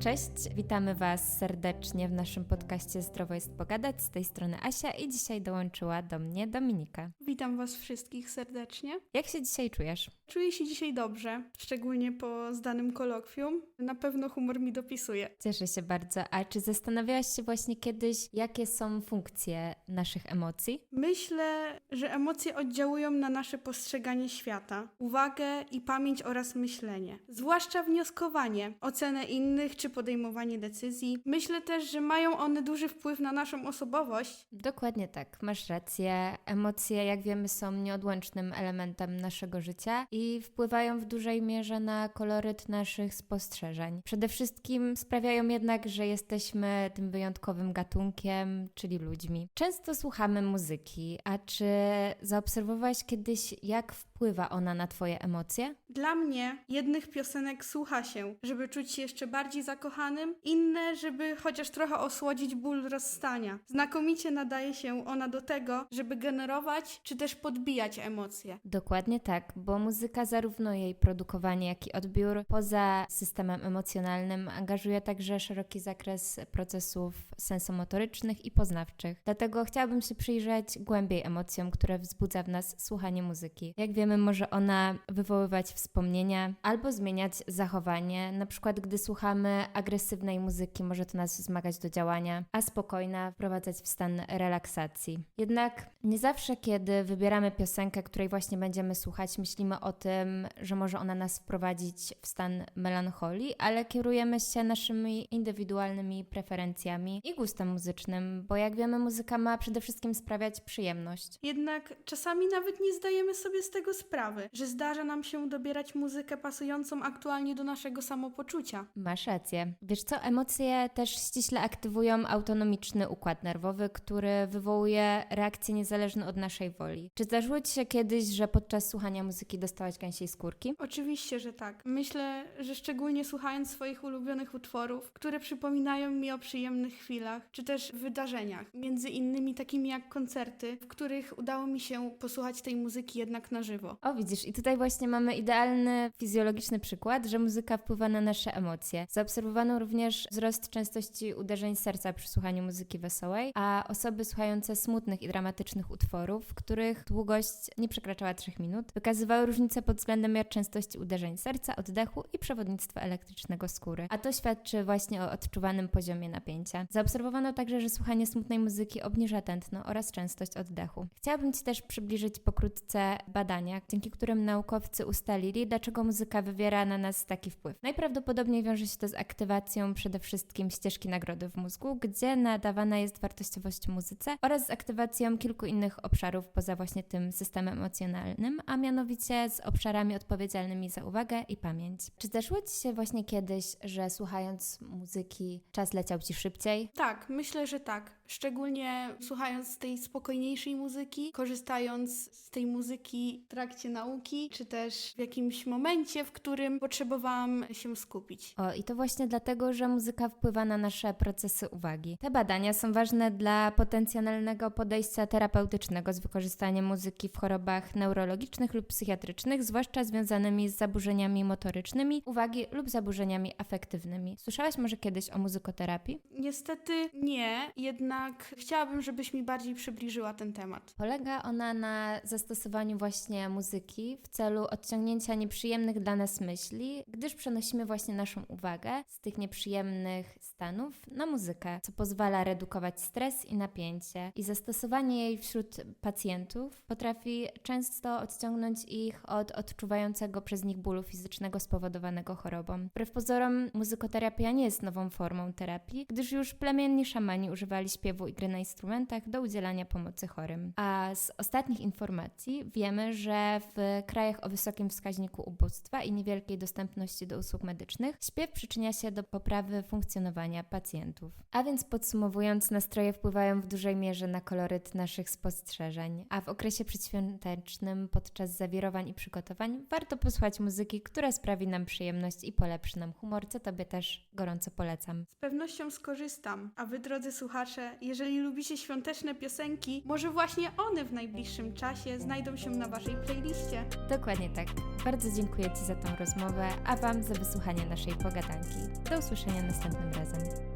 Cześć, witamy Was serdecznie w naszym podcaście Zdrowo jest pogadać. Z tej strony Asia i dzisiaj dołączyła do mnie Dominika. Witam Was wszystkich serdecznie. Jak się dzisiaj czujesz? Czuję się dzisiaj dobrze, szczególnie po zdanym kolokwium. Na pewno humor mi dopisuje. Cieszę się bardzo. A czy zastanawiałaś się właśnie kiedyś, jakie są funkcje naszych emocji? Myślę, że emocje oddziałują na nasze postrzeganie świata, uwagę i pamięć oraz myślenie, zwłaszcza wnioskowanie, ocenę innych czy podejmowanie decyzji. Myślę też, że mają one duży wpływ na naszą osobowość. Dokładnie tak, masz rację. Emocje, jak wiemy, są nieodłącznym elementem naszego życia i wpływają w dużej mierze na koloryt naszych spostrzeżeń. Przede wszystkim sprawiają jednak, że jesteśmy tym wyjątkowym gatunkiem, czyli ludźmi. Często słuchamy muzyki, a czy zaobserwowałaś kiedyś, jak wpływa ona na Twoje emocje? Dla mnie jednych piosenek słucha się, żeby czuć się jeszcze bardziej zakochanym, inne, żeby chociaż trochę osłodzić ból rozstania. Znakomicie nadaje się ona do tego, żeby generować czy też podbijać emocje. Dokładnie tak, bo muzyka, zarówno jej produkowanie, jak i odbiór, poza systemem emocjonalnym, angażuje także szeroki zakres procesów sensomotorycznych i poznawczych. Dlatego chciałabym się przyjrzeć głębiej emocjom, które wzbudza w nas słuchanie muzyki. Jak wiemy, może ona wywoływać wspomnienia albo zmieniać zachowanie. Na przykład, gdy słuchamy agresywnej muzyki, może to nas wzmagać do działania, a spokojna wprowadzać w stan relaksacji. Jednak nie zawsze, kiedy wybieramy piosenkę, której właśnie będziemy słuchać, myślimy o tym, że może ona nas wprowadzić w stan melancholii, ale kierujemy się naszymi indywidualnymi preferencjami i gustem muzycznym, bo jak wiemy, muzyka ma przede wszystkim sprawiać przyjemność. Jednak czasami nawet nie zdajemy sobie z tego sprawy, że zdarza nam się dobierać muzykę pasującą aktualnie do naszego samopoczucia. Masz rację. Wiesz co, emocje też ściśle aktywują autonomiczny układ nerwowy, który wywołuje reakcje niezależne od naszej woli. Czy zdarzyło Ci się kiedyś, że podczas słuchania muzyki dostałaś gęsiej skórki? Oczywiście, że tak. Myślę, że szczególnie słuchając swoich ulubionych utworów, które przypominają mi o przyjemnych chwilach, czy też wydarzeniach, między innymi takimi jak koncerty, w których udało mi się posłuchać tej muzyki jednak na żywo. O, widzisz, i tutaj właśnie mamy idealny fizjologiczny przykład, że muzyka wpływa na nasze emocje. Zaobserwowano również wzrost częstości uderzeń serca przy słuchaniu muzyki wesołej, a osoby słuchające smutnych i dramatycznych utworów, których długość nie przekraczała 3 minut, wykazywały różnice pod względem częstości uderzeń serca, oddechu i przewodnictwa elektrycznego skóry. A to świadczy właśnie o odczuwanym poziomie napięcia. Zaobserwowano także, że słuchanie smutnej muzyki obniża tętno oraz częstość oddechu. Chciałabym Ci też przybliżyć pokrótce badania, dzięki którym naukowcy ustalili, dlaczego muzyka wywiera na nas taki wpływ. Najprawdopodobniej wiąże się to z aktywacją przede wszystkim ścieżki nagrody w mózgu, gdzie nadawana jest wartościowość muzyce oraz z aktywacją kilku innych obszarów poza właśnie tym systemem emocjonalnym, a mianowicie z obszarami odpowiedzialnymi za uwagę i pamięć. Czy zdarzyło Ci się właśnie kiedyś, że słuchając muzyki czas leciał Ci szybciej? Tak, myślę, że tak. Szczególnie słuchając tej spokojniejszej muzyki, korzystając z tej muzyki w trakcie nauki, czy też w jakimś momencie, w którym potrzebowałam się skupić. O, i to właśnie dlatego, że muzyka wpływa na nasze procesy uwagi. Te badania są ważne dla potencjalnego podejścia terapeutycznego z wykorzystaniem muzyki w chorobach neurologicznych lub psychiatrycznych, zwłaszcza związanymi z zaburzeniami motorycznymi uwagi lub zaburzeniami afektywnymi. Słyszałaś może kiedyś o muzykoterapii? Niestety nie, jednak chciałabym, żebyś mi bardziej przybliżyła ten temat. Polega ona na zastosowaniu właśnie muzyki w celu odciągnięcia nieprzyjemnych dla nas myśli, gdyż przenosimy właśnie naszą uwagę z tych nieprzyjemnych stanów na muzykę, co pozwala redukować stres i napięcie. I zastosowanie jej wśród pacjentów potrafi często odciągnąć ich od odczuwającego przez nich bólu fizycznego spowodowanego chorobą. Wbrew pozorom, muzykoterapia nie jest nową formą terapii, gdyż już plemienni szamani używali śpiewu i gry na instrumentach do udzielania pomocy chorym. A z ostatnich informacji wiemy, że w krajach o wysokim wskaźniku ubóstwa i niewielkiej dostępności do usług medycznych śpiew przyczynia się do poprawy funkcjonowania pacjentów. A więc podsumowując, nastroje wpływają w dużej mierze na koloryt naszych spostrzeżeń, a w okresie przedświątecznym podczas zawirowań i przygotowań warto posłuchać muzyki, która sprawi nam przyjemność i polepszy nam humor, co Tobie też gorąco polecam. Z pewnością skorzystam, a Wy, drodzy słuchacze, jeżeli lubicie świąteczne piosenki, może właśnie one w najbliższym czasie znajdą się na waszej playliście. Dokładnie tak. Bardzo dziękuję Ci za tą rozmowę, a Wam za wysłuchanie naszej pogadanki. Do usłyszenia następnym razem.